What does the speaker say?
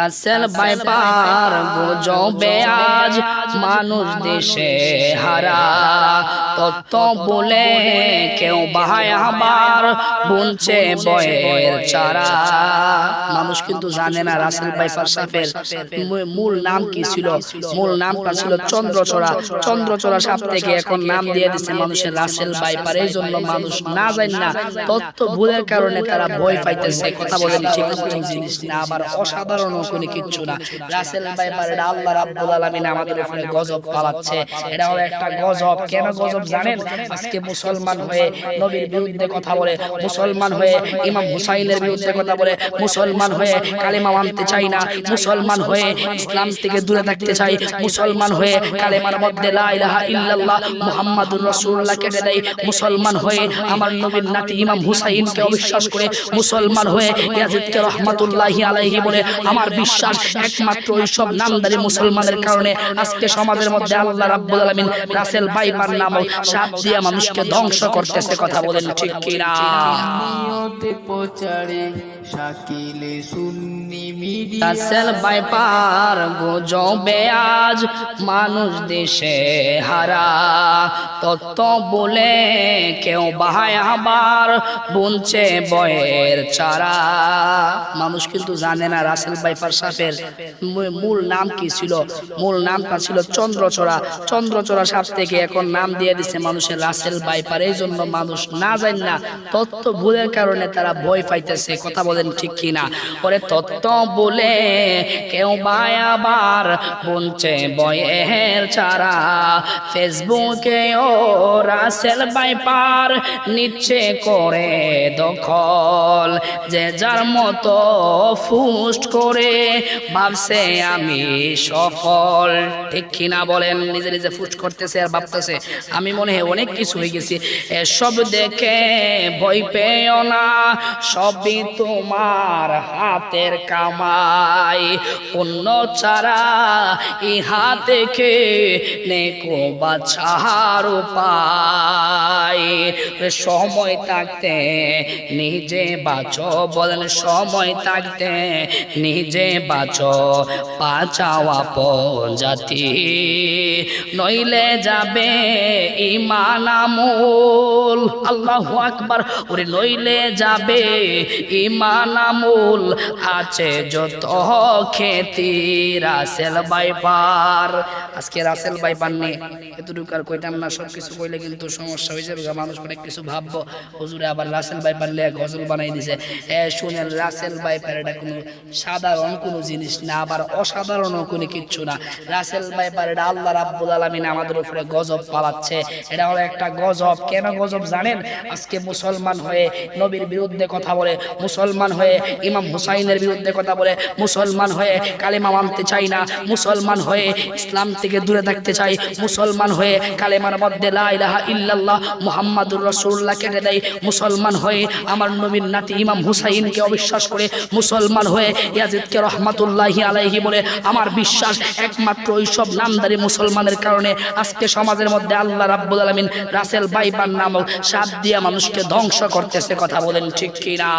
রাসেল বাইপার আজ মানুষ দেশে হারা। তত্ত্ব বলে কেউ বাহায় আবার বুনছে বয়ের চারা। মানুষ কিন্তু জানে না রাসেল বাইপার মূ- মূল নাম কি ছিল? মূল নামটা ছিল চন্দ্রচড়া। চন্দ্রচড়া। সাপ থেকে এখন নাম দিয়ে দিচ্ছে মানুষের রাসেল বাইপার। এই জন্য মানুষ না জানে না তত্ত্ব ভুলের কারণে তারা ভয় পাইতেছে। কথা বলেন ঠিক জিনিস না। আবার অসাধারণ কোনো কিচ্ছু না। রাসেল বাইপার এটা আল্লাহ রাব্বুল আলামিন আমাদের উপরে গজব পালাচ্ছে। এটা হলো একটা গজব। কেন গজব জানেন? আজকে মুসলমান হয়ে নবীর বিরুদ্ধে কথা বলে মুসলমান হয়ে ইমাম হুসাইনের বিরুদ্ধে কথা বলে মুসলমান হয়ে কালেমা মানতে চাই না মুসলমান হয়ে ইসলাম থেকে দূরে থাকতে চাই মুসলমান হয়ে কালেমার মধ্যে লা ইলাহা ইল্লাল্লাহ মুহাম্মাদুর রাসূলুল্লাহ কেটে দেয় মুসলমান হয়ে আমার নবীর নাতি ইমাম হুসাইনকে অবিশ্বাস করে মুসলমান হয়ে ইয়াজিদকে রহমাতুল্লাহি আলাইহি বলে আমার বিশ্বাস একমাত্র ওইসব নামদারি মুসলমানের কারণে আজকে সমাজের মধ্যে আল্লাহ রাব্বুল আলামিন রাসেল বাইপার নামক সাপ দিয়ে মানুষকে ধ্বংস করতেছে কথা বলেন ঠিক কিনা? শাকিলে সুন্নি মিডিয়া। রাসেল বাইপার গুজবে আজ মানুষ দেশে হারা। তত্ত্ব বলে কেউ বাহায় আবার বুনছে বয়ের চারা। মানুষ কিন্তু জানে না রাসেল বাইপার সাপের মূ- মূল নাম কি ছিল? মূল নামটা ছিল চন্দ্রচড়া। চন্দ্রচড়া সাপ থেকে এখন নাম দিয়ে দিচ্ছে মানুষের রাসেল বাইপার এই জন্য মানুষ না জানে না, তত্ত্ব ভুলের কারণে তারা ভয় পাইতেছে, কথা বলেন ঠিক কিনা? ওরে তত্ত্ব বলে কেউ বায় আবার বুনছে বয়ের চারা। ফেসবুকে ও রাসেল বাইপার নিচ্ছে করে দখল। যে যার মতো ফুস্ট করে ভাবছে, আমি সফল। ঠিক কিনা বলেন, নিজে নিজে ফুস্ট করতেছে আর ভাবতেছে, আমি মনে হয় অনেক কিছু হয়ে গেছি। এসব দেখে ভয় পেও না, সবই তোমার হাতের কামাই। অন্য ছাড়া ইহা থেকে নেকো বাছার উপায় সময় থাকতে নিজে বাঁচো। বলেন, সময় থাকতে নিজে বাঁচো বাঁচাওয়া জাতি। নইলে যাবে ইমান আমল। আল্লাহ আকবার। ওরে, নইলে যাবে ইমান আমল। আছে যত খেতি রাসেল বাইপার আজকে রাসেল বাইপার নেই এতটুকু আর কইতাম না সব কিছু কইলে কিন্তু সমস্যা হয়ে যাবে মানুষ অনেক কিছু ভাববো। হুজুরে আবার রাসেল বাইপার লে গজল বানাই দিছে। এ, শুনেন, রাসেল বাইপার এটা কোনো সাধারণ কোনো জিনিস না, আবার অসাধারণ কোনো কিচ্ছু না। রাসেল বাইপার এটা আল্লাহ রাব্বুল আলামিন আমাদের উপরে গজব পালাচ্ছে। এটা হলো একটা গজব। কেন গজব জানেন? আজকে মুসলমান হয়ে নবীর বিরুদ্ধে কথা বলে, মুসলমান হয়ে ইমাম হুসাইনের বিরুদ্ধে কথা বলে, মুসলমান হয়ে কালেমা মানতে চাই না, মুসলমান হয়ে ইসলাম থেকে দূরে থাকতে চাই, মুসলমান হয়ে কালেমার মধ্যে লা ইলাহা ইল্লাল্লাহ মুহাম্মাদুর রাসূলুল্লাহ কেটে দেয় মুসলমান হয়ে আমার নবীর নাতি ইমাম হুসাইনকে অবিশ্বাস করে, মুসলমান হয়ে ইয়াজিদকে রহমাতুল্লাহি আলাইহি বলে, আমার বিশ্বাস একমাত্র ওইসব নামদারি মুসলমানের কারণে আজকে সমাজের মধ্যে আল্লাহ রাব্বুল আলামিন রাসেল বাইপার নামক সাপ দিয়া মানুষকে ধ্বংস করতেছে, কথা বলেন ঠিক কিনা?